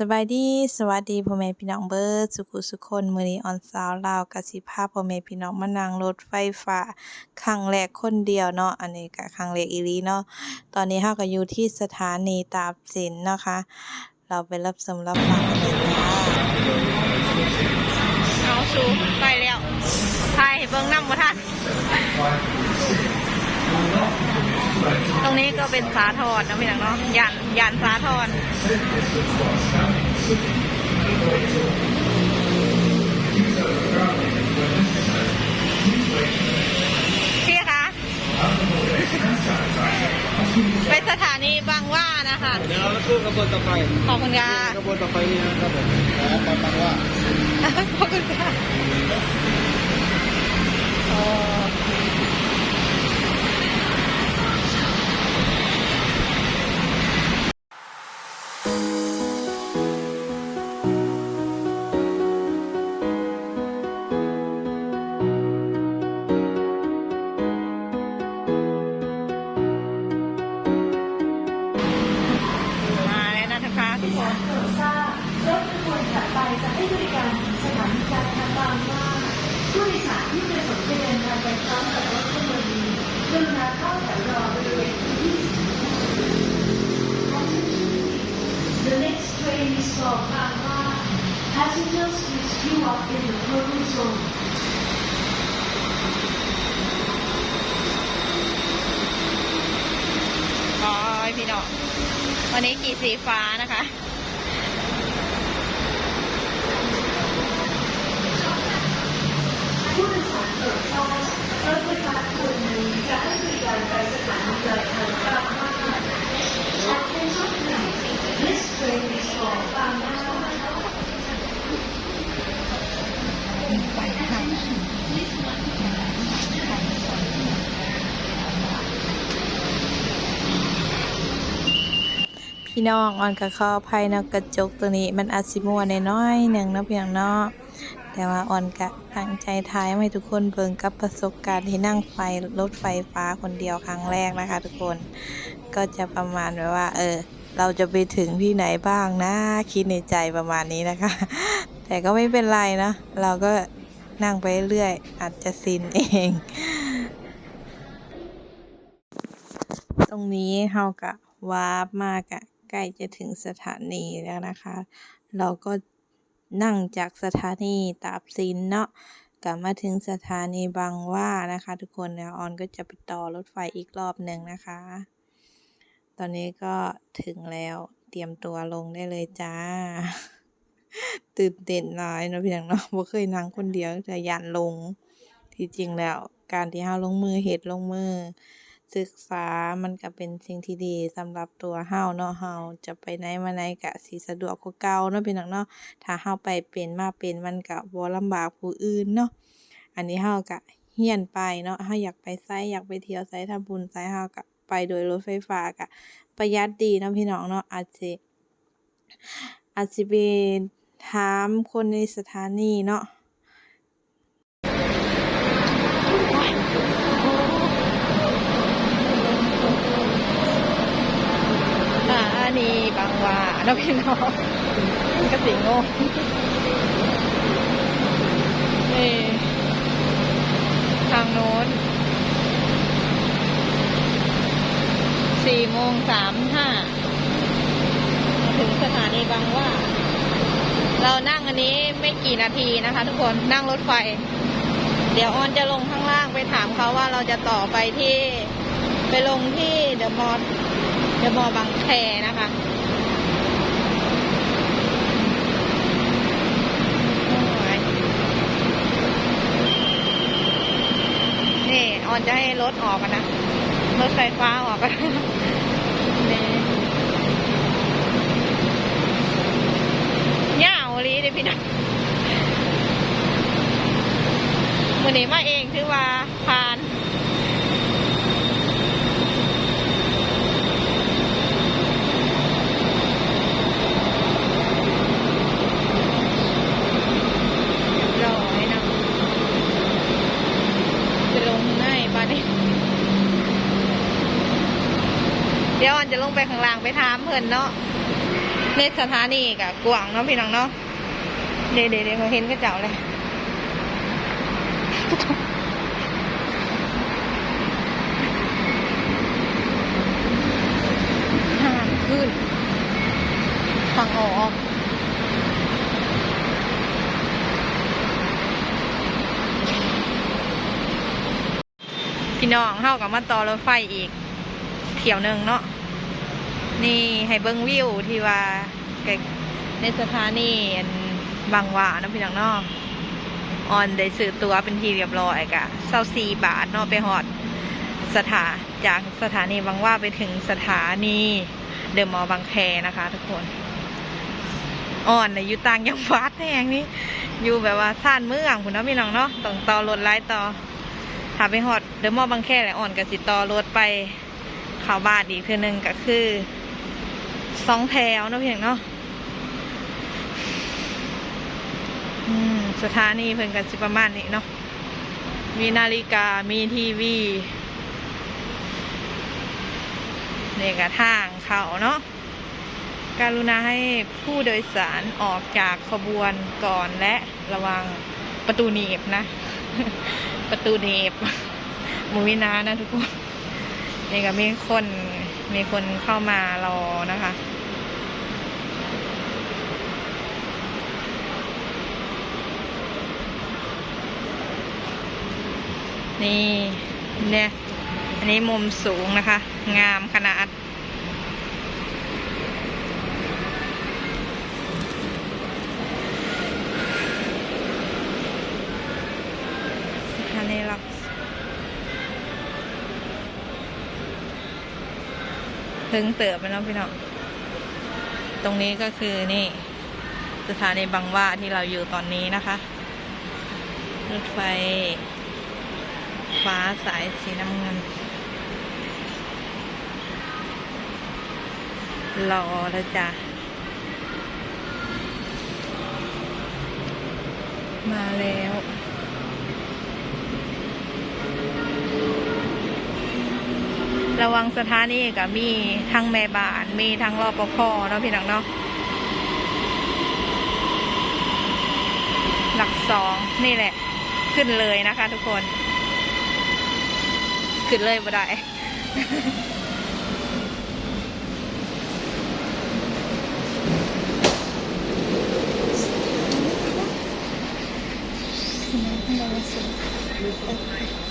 สบายดีสวัสดีพ่อแม่พี่น้องเบิร์ดสุขุสุคนมือนี้ออนสาวลาวกสิพาพ่อแม่พี่น้องมานั่งรถไฟฟ้าครั้งแรกคนเดียวเนาะอันนี้ก็ครั้งแรกอีลีเนาะตอนนี้เฮาก็อยู่ที่สถานีตากสินนะคะ เราไปรับชมรับฟังกันเลยจ้าเอาสูไปแล้วพายเบิ่งน้ำมาท่าน ตรงนี้ก็เป็นสาทรนะพี่น้องเนาะยานยานสาทรพี่คะไปสถานีบางหว่านะคะ เดี๋ยวเราขึ้นกระบวนต่อไปขอบคุณค่ะกระบวนต่อไปนี่นะครับผมแล้วไปฟังว่าขอบคุณค่ะโอ้ ผู้โดยสารที่ประสงค์จะเดินทางไปพร้อมกับรถขบวนนี้กรุณาเข้าแถวรอบริเวณที่ The next train is for Bangwa. Passengers please queue up in the purple zone. อ๋อพี่น้องวันนี้ขี่สีฟ้านะคะ พี่น้องออนก็ขออภัยเนาะกระจกตัวนี้มันอาจสิมัวน้อยๆหนึ่งนะเพียงเนาะ แต่ว่าออนก็ตั้งใจถ่ายให้ทุกคนเบิ่งกับประสบการณ์ที่นั่งไฟรถไฟฟ้าคนเดียวครั้งแรกนะคะ ทุกคนก็จะประมาณแบบว่า เออ เราจะไปถึงที่ไหนบ้างนะ คิดในใจประมาณนี้นะคะ แต่ก็ไม่เป็นไรนะ เราก็นั่งไปเรื่อยอาจจะซินเอง ตรงนี้เฮากะวาร์ปมากะใกล้จะถึงสถานีแล้วนะคะ เราก็ นั่งจากสถานีตาบซินเนาะกลับมาถึงสถานีบางหว่านะคะ ทุกคนแล้วออนก็จะไปต่อรถไฟอีกรอบหนึ่งนะคะ ตอนนี้ก็ถึงแล้วเตรียมตัวลงได้เลยจ้า ตื่นเต้นหลายเนาะพี่น้องเนาะบ่เคยนั่งคนเดียวแต่ยันลง ที่จริงแล้วการที่เฮาลงมือเฮ็ดลงมือ ศึกษามันก็เป็นสิ่งที่ดีสำหรับตัวเฮาเนาะเฮาจะไปไหนมาไหนก็สิสะดวกกว่าเก่าเนาะพี่น้องเนาะ ถ้าเฮาไปเป็นมาเป็นมันก็บ่ลำบากผู้อื่นเนาะ อันนี้เฮาก็เรียนไปเนาะเฮาอยากไปไสอยากไปเที่ยวไสทำบุญไสเฮาก็ไปโดยรถไฟฟ้าก็ประหยัดดีเนาะพี่น้องเนาะ อาจสิ อาจสิไปถามคนในสถานีเนาะ สถานีบางหว่าเนะพี่น้องมันก็สิงงนี่ทางโน้นสี่โมงสามห้ามาถึงสถานีบางว่า เรานั่งอันนี้ไม่กี่นาทีนะคะ ทุกคนนั่งรถไฟ เดี๋ยวออนจะลงข้างล่างไปถามเขาว่าเราจะต่อไปที่ไปลงที่เดอะมอลเดอะมอลล์บางแคนะคะโอ้ยนี่ ออนจะให้รถออกนะ รถไฟฟ้าออกกันนี่ย่าวลีเด้พี่น้องวันนี้มาเองคือว่าผ่าน ร้อยเนาะจะลงง่ายปะเนี่ยเดี๋ยว อนจะลงไปข้างล่างไปถามเพิ่นเนาะในสถานีกับกวางเนาะพี่น้องเนาะเดี๋ยวเดี๋ยวเดี๋ยวเขาเห็นก็เจ้าเลยห้ามขึ้นทางออกพี่น้องเข้ากับมาต่อรถไฟอีกเที่ยวหนึ่งเนาะ นี่ให้เบิ้งวิวที่ว่าในสถานีบางหวานาะพี่น้องเนาะออนได้ซื้อตัวเป็นทีเรียบร้อยกะเศร้าสี่บาทเนาะไปหอดสถาจากสถานีบางหว่าไปถึงสถานีเดอะมอลล์บางแคนะคะทุกคนอ่อนในอยู่ต่างยังหวัดแห่งนี้อยู่แบบว่าซ่านเมืองคุณเนาะพี่น้องเนาะต้องต่อรถไล่ต่อถ้าไปหอดเดอะมอลล์บางแคแหล้วอ่อนกับสิต่อรถไปข้าวบ้านอีกคือนึงก็คือ สองแถวเนาะเพียงเนาะอืมสถานีเพิ่นกันสิประมาณนี้เนาะ มีนาฬิกา มีทีวีเนี่ยกระทางเขาเนาะ การุณาให้ผู้โดยสารออกจากขบวนก่อนและระวังประตูหนีบนะ ประตูหนีบมูวินานะทุกคนนี่ก็มีคน มีคนเข้ามารอนะคะ นี่เนี่ย อันนี้มุมสูงนะคะ งามขนาด สถานีหลัก เพิ่งเติบไปเนาะพี่น้อง ตรงนี้ก็คือนี่สถานีบางว่าที่เราอยู่ตอนนี้นะคะ รถไฟ ฟ้าสายสีน้ำเงินรอแล้วจ้ะ มาแล้ว ระวังสถานีกับมีทั้งแม่บ้าน มีทั้งรอปภเนาะพี่น้องเนาะหลักสองนี่แหละ ขึ้นเลยนะคะ ทุกคน ขึ้นเลยบ่ได้ส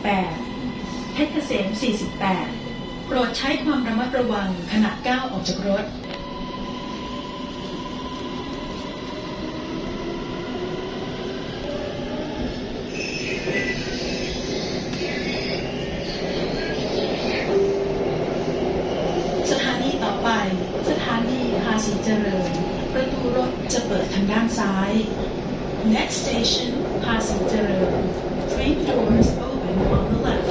48เพชรเกษม48 โปรดใช้ความระมัดระวังขณะก้าวออกจากรถ สถานีต่อไป สถานีภาษีเจริญ ประตูรถจะเปิดทางด้านซ้าย Next station ภาษีเจริญ Train doors open on the left.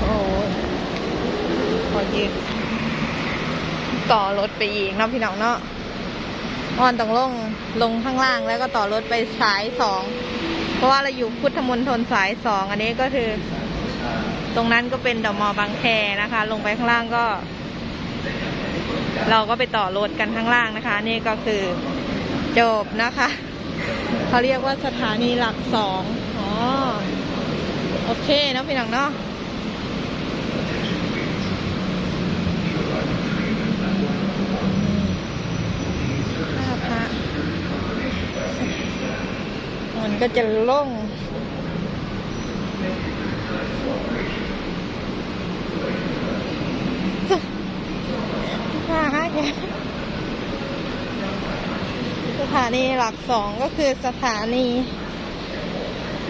โอ้ยขอยืนต่ ไปอีกเนาะพี่น้องเนาะอ่อนต้องลงลงข้างล่างแล้วก็ต่อรถไปสายสองเพราะว่าเราอยู่พุทธมณฑลสายสองอันนี้ก็คือ ตรงนั้นก็เป็นเดอะมอบางแคนะคะ ลงไปข้างล่างก็ เราก็ไปต่อรถกันข้างล่างนะคะ นี่ก็คือจบนะคะเขาเรียกว่าสถานีหลักสองอ๋อโอเคเนาะพี่หนังเนาะหน้าพระมัน ก็จะล่งห้าห้แกสถานีหลักสองก็คือสถานี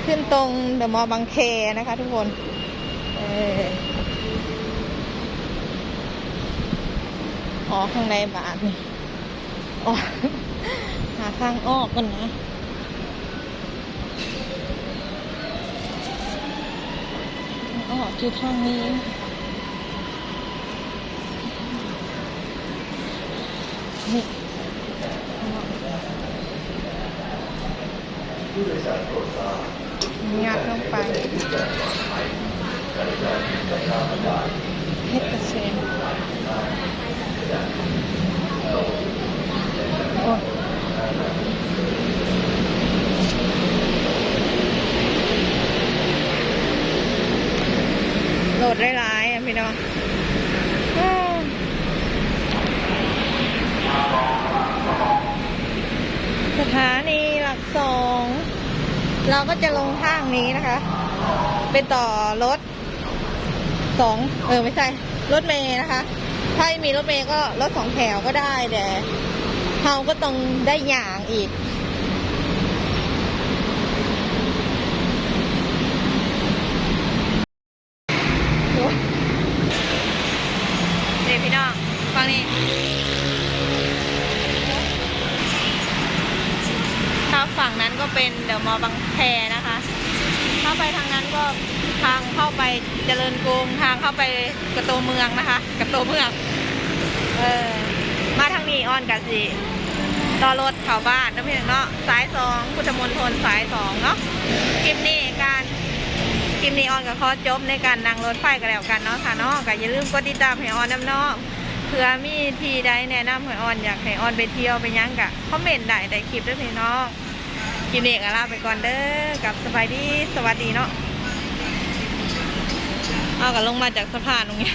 ขึ้นตรงเดอะมอลล์บางแคนะคะทุกคนเอออ๋อข้างในบาทนี่อ๋อหาทางออกกันนะทาง ออกคือทางนี้ นี่งัดลงไปเฮ็ดกระเซนโอ้ โหลดได้หลายอะพี่น้องอ้าวสถานีหลักสอง เราก็จะลงทางนี้นะคะ ไปต่อรถสองเออ ไม่ใช่ รถเมย์นะคะ ถ้าไม่มีรถเมย์ก็รถสองแถวก็ได้แต่เราก็ต้องได้อย่างอีก โอ้ยนี่พี่น้องฟังนี่ ถ้าฝั่งนั้นก็ เป็นเดอะมอลล์บางแคนะคะถ้าไปทางนั้นก็ทางเข้าไปเจริญกรุงทางเข้าไปกระโตเมืองนะคะ กระโตเมือง เออมาทางนี้อ้อนกันสิต่อรถเข้าบ้านนะพี่น้องเนาะสายสองพุทธมณฑลสายสองเนาะคลิปนี้การคลิปนี้ออนกับขอจบในการนั่งรถไฟกันแล้วกันเนาะค่ะเนาะก็อย่าลืมกดติดตามให้ออนน้ำเนาะเผื่อมีทีใดแนะนำให้ออนอยากให้ออนไปเที่ยวไปยังกะคอมเมนต์ได้ในคลิปด้วยพี่น้อง คลิปนี้ก็ลาไปก่อนเด้อกับสบายดีสวัสดีเนาะเอากันลงมาจากสะพานตรงนี้